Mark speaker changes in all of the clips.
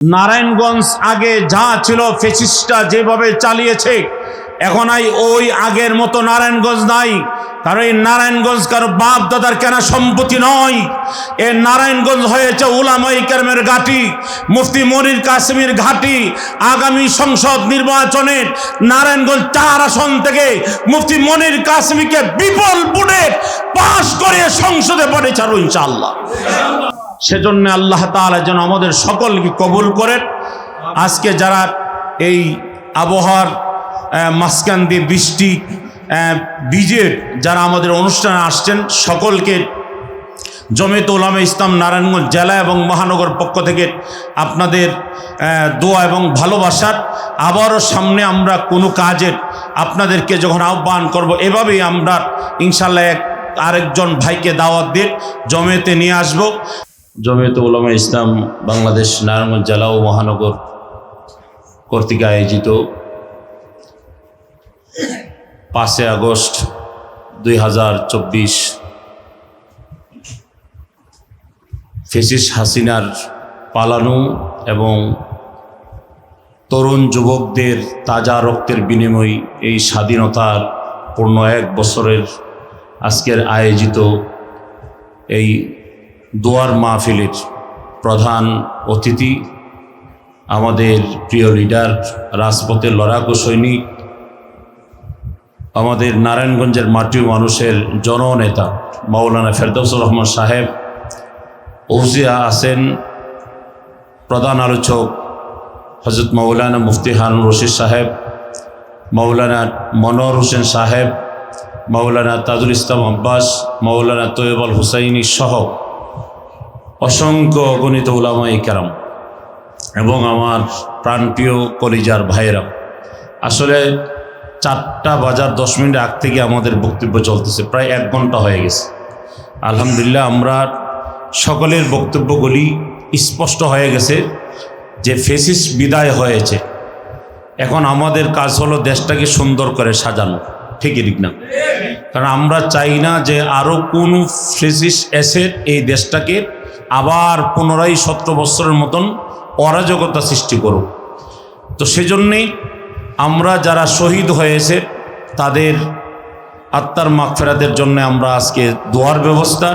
Speaker 1: নারায়ণগঞ্জ আগে যা ছিল ফেসিসটা যেভাবে চালিয়েছে, এখন আই ওই আগের মতো নারায়ণগঞ্জ নাই। কারণ এই নারায়ণগঞ্জ কারও বাপ দাদার কেনা সম্পত্তি নয়। এ নারায়ণগঞ্জ হয়েছে উলামাই কেরমের ঘাঁটি, মুফতি মনির কাশ্মীর ঘাঁটি। আগামী সংসদ নির্বাচনের নারায়ণগঞ্জ চার আসন থেকে মুফতি মনির কাশ্মীরকে বিপুল বুড়ে পাশ করে সংসদে পাঠিয়েছে ইনশাআল্লাহ। সেজন্য আল্লাহ তাআলা যেন আমাদের সকলকে কবুল করেন। আজকে যারা এই আবহাওয়ার মাঝখান দিয়ে বৃষ্টি বীজের যারা আমাদের অনুষ্ঠানে আসছেন, সকলকে জমেত ওলামা ইসলাম নারায়ণগঞ্জ জেলা এবং মহানগর পক্ষ থেকে আপনাদের দোয়া এবং ভালোবাসার আবারও সামনে আমরা কোনো কাজের আপনাদেরকে যখন আহ্বান করব, এভাবেই আমরা ইনশাল্লাহ এক আরেকজন ভাইকে দাওয়াত দিয়ে জমেতে নিয়ে আসব। জমিয়ত উলামা ইসলাম বাংলাদেশ নারায়ণগঞ্জ জেলা ও মহানগর কর্তৃক আয়োজিত পাঁচই আগস্ট দুই হাজার চব্বিশ ফেসিস হাসিনার পালানো এবং তরুণ যুবকদের তাজা রক্তের বিনিময় এই স্বাধীনতার পূর্ণ এক বছরের আজকের আয়োজিত এই দোয়ার মাহফিলের প্রধান অতিথি, আমাদের প্রিয় লিডার, রাজপথের লড়াকু সৈনিক, আমাদের নারায়ণগঞ্জের মাটি মানুষের জননেতা মাওলানা ফেরদৌসুর রহমান সাহেব ওজিয়া আছেন প্রধান আলোচক হজরত মৌলানা মুফতি হারুন রশিদ সাহেব মৌলানা মনোয়ার হোসেন সাহেব মৌলানা তাজুল ইসলাম আব্বাস মৌলানা তৈবল হুসাইনি সহ অসংখ্য অগণিত উলামাই কেরাম এবং আমার প্রাণপ্রিয় কলিজার ভাইয়েরা। আসলে চারটা বাজার দশ মিনিট আগ থেকে আমাদের বক্তব্য চলতেছে, প্রায় এক ঘণ্টা হয়ে গেছে। আলহামদুলিল্লাহ আমরা সকলের বক্তব্যগুলি স্পষ্ট হয়ে গেছে যে ফেসিস বিদায় হয়েছে। এখন আমাদের কাজ হলো দেশটাকে সুন্দর করে সাজানো ঠিকই ঠিক না? কারণ আমরা চাই না যে আরও কোনো ফেসিস এসে এই দেশটাকে আবার পুনরায় সতেরো বছরের মতন অরাজকতা সৃষ্টি করুক। তো সেজন্যেই আমরা যারা শহীদ হয়েছে, তাদের আত্মার মাগফেরাতের জন্য আমরা আজকে দোয়ার ব্যবস্থা।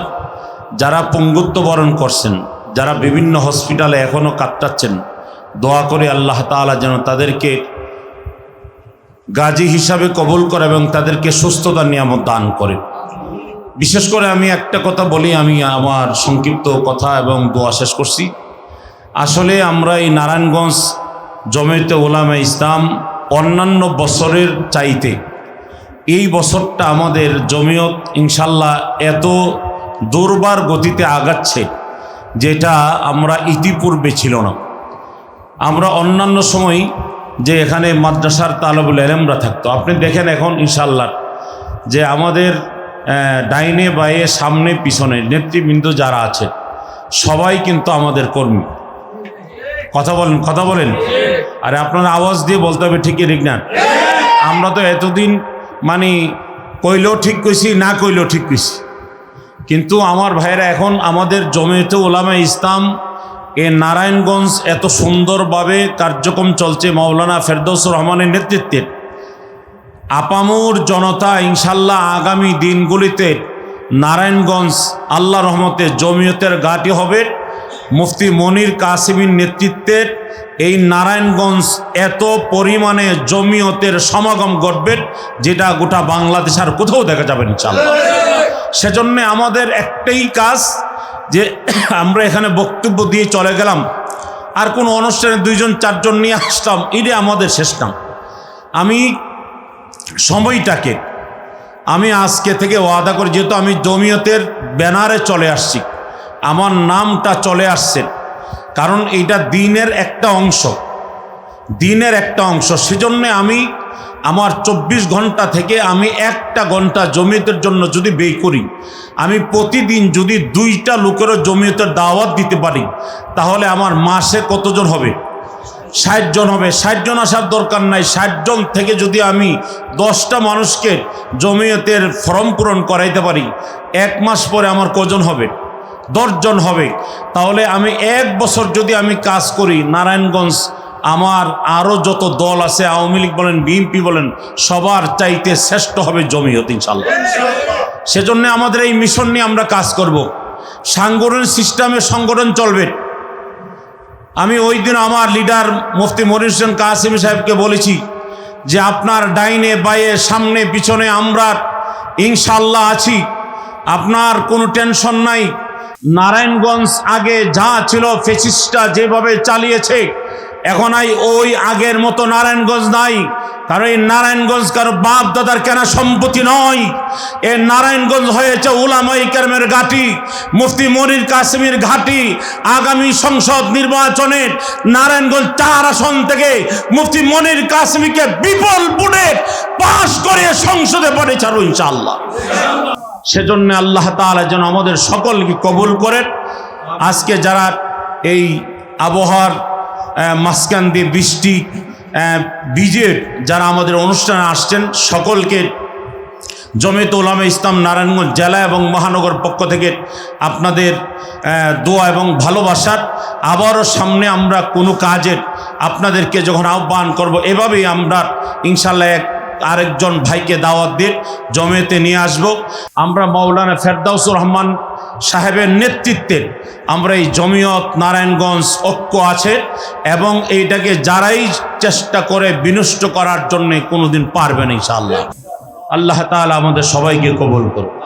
Speaker 1: যারা পঙ্গুত্ব বরণ করছেন, যারা বিভিন্ন হসপিটালে এখনও কাটাচ্ছেন দোয়া করে আল্লাহ তাআলা যেন তাদেরকে গাজী হিসাবে কবুল করে এবং তাদেরকে সুস্থতা নিয়ামত দান করে। বিশেষ করে আমি একটা কথা বলি, আমি আমার সংক্ষিপ্ত কথা এবং দোয়া শেষ করছি। আসলে আমরা এই নারায়ণগঞ্জ জমিতে ওলামা ইসলাম অন্যান্য বছরের চাইতে এই বছরটা আমাদের জমিয়ত ইনশাল্লাহ এত দুর্বার গতিতে আগাচ্ছে যেটা আমরা ইতিপূর্বে ছিল না। আমরা অন্যান্য সময় যে এখানে মাদ্রাসার তালবুল এলেমরা থাকতো, আপনি দেখেন এখন ইনশাল্লাহ যে আমাদের ডাইনে বায়ে, সামনে, পিছনে, নেতৃবৃন্দ যারা আছে, সবাই কিন্তু আমাদের কর্মী। কথা বলেন কথা বলেন। আরে আপনার আওয়াজ দিয়ে বলতে হবে ঠিকই ঠিক না? আমরা তো এতদিন মানে কইলেও ঠিক কইছি, না কইলেও ঠিক কইছি। কিন্তু আমার ভাইরা এখন আমাদের জমিয়তে ওলামা ইসলাম এ নারায়ণগঞ্জ এত সুন্দরভাবে কার্যক্রম চলছে, মাওলানা ফেরদৌস রহমানের নেতৃত্বে। আপামুর জনতা ইনশাল্লাহ আগামী দিনগুলিতে নারায়ণগঞ্জ আল্লাহ রহমতে জমিয়তের গাটি হবে। মুফতি মনির কাসিমির নেতৃত্বের এই নারায়ণগঞ্জ এত পরিমাণে জমিয়তের সমাগম ঘটবে যেটা গোটা বাংলাদেশ আর কোথাও দেখা যাবে ইনশাল্লাহ। সেজন্য আমাদের একটাই কাজ যে আমরা এখানে বক্তব্য দিয়ে চলে গেলাম। আর কোনো অনুষ্ঠানে দুইজন, চারজন নিয়ে আসতাম, এটাই আমাদের শেষ কাম। আমি সময়টাকে আমি আজকে থেকে ওয়াদা করি, যেহেতু আমি জমিয়তের ব্যানারে চলে আসছি, আমার নামটা চলে আসছে, কারণ এইটা দিনের একটা অংশ, দিনের একটা অংশ, সেজন্যে আমি আমার চব্বিশ ঘণ্টা থেকে আমি একটা ঘণ্টা জমিয়তের জন্য যদি ব্যয় করি, আমি প্রতিদিন যদি দুইটা লোকেরও জমিয়তের দাওয়াত দিতে পারি, তাহলে আমার মাসে কতজন হবে? ষাট জন হবে। ষাট জন আসার দরকার নাই। ষাট জন থেকে যদি আমি দশটা মানুষকে জমিয়তের ফর্ম পূরণ করাইতে পারি, এক মাস পরে আমার কজন হবে? দশজন হবে। তাহলে আমি এক বছর যদি আমি কাজ করি, নারায়ণগঞ্জ আমার আরও যত দল আছে, আওয়ামী লীগ বলেন, বিএনপি বলেন, সবার চাইতে শ্রেষ্ঠ হবে জমিয়ত ইনশাল্লাহ সেজন্য আমাদের এই মিশন নিয়ে আমরা কাজ করব। সাংগঠনিক সিস্টেমে সংগঠন চলবে। আমি ওই দিন আমার লিডার মুফতি মনিরুসেন কাসিম সাহেবকে বলেছি যে আপনার ডাইনে বাইয়ে সামনে, পিছনে আমরা ইনশাল্লাহ আছি। আপনার কোনো টেনশন নাই। নারায়ণগঞ্জ আগে যা ছিল ফেসিসটা যেভাবে চালিয়েছে, এখন আই ওই আগের মতো নারায়ণগঞ্জ নাই। কারণ এই নারায়ণগঞ্জ কারও বাপ দাদার কেনা সম্পত্তি নয়। এ নারায়ণগঞ্জ হয়েছে উলামাই কেরমের ঘাটি, মুফতি মনির কাশ্মীর ঘাটি। আগামী সংসদ নির্বাচনের নারায়ণগঞ্জ চার আসন থেকে মুফতি মনির কাশ্মীরকে বিপুল বুড়ে পাশ করে সংসদে পড়েছে ইনশাআল্লাহ। সেজন্য আল্লাহ তাআলা যেন আমাদের সকলকে কবুল করেন। আজকে যারা এই আবহাওয়ার দিয়ে বৃষ্টি বীজের যারা আমাদের অনুষ্ঠানে আসছেন, সকলকে জমেত ওলামা ইসলাম নারায়ণগঞ্জ জেলা এবং মহানগর পক্ষ থেকে আপনাদের দোয়া এবং ভালোবাসার আবারও সামনে আমরা কোনো কাজের আপনাদেরকে যখন আহ্বান করব, এভাবেই আমরা ইনশাল্লাহ এক, আরেকজন ভাইকে দাওয়াত দিয়ে জমেতে নিয়ে আসব। আমরা মাওলানা ফেরদাউসুর রহমান সাহেবের নেতৃত্বে আমরা এই জমিয়ত নারায়ণগঞ্জ ঐক্য আছে এবং এইটাকে যারাই চেষ্টা করে বিনষ্ট করার জন্য কোনোদিন পারবেন ইনশাআল্লাহ। আল্লাহ তাআলা আমাদের সবাইকে কবল করুন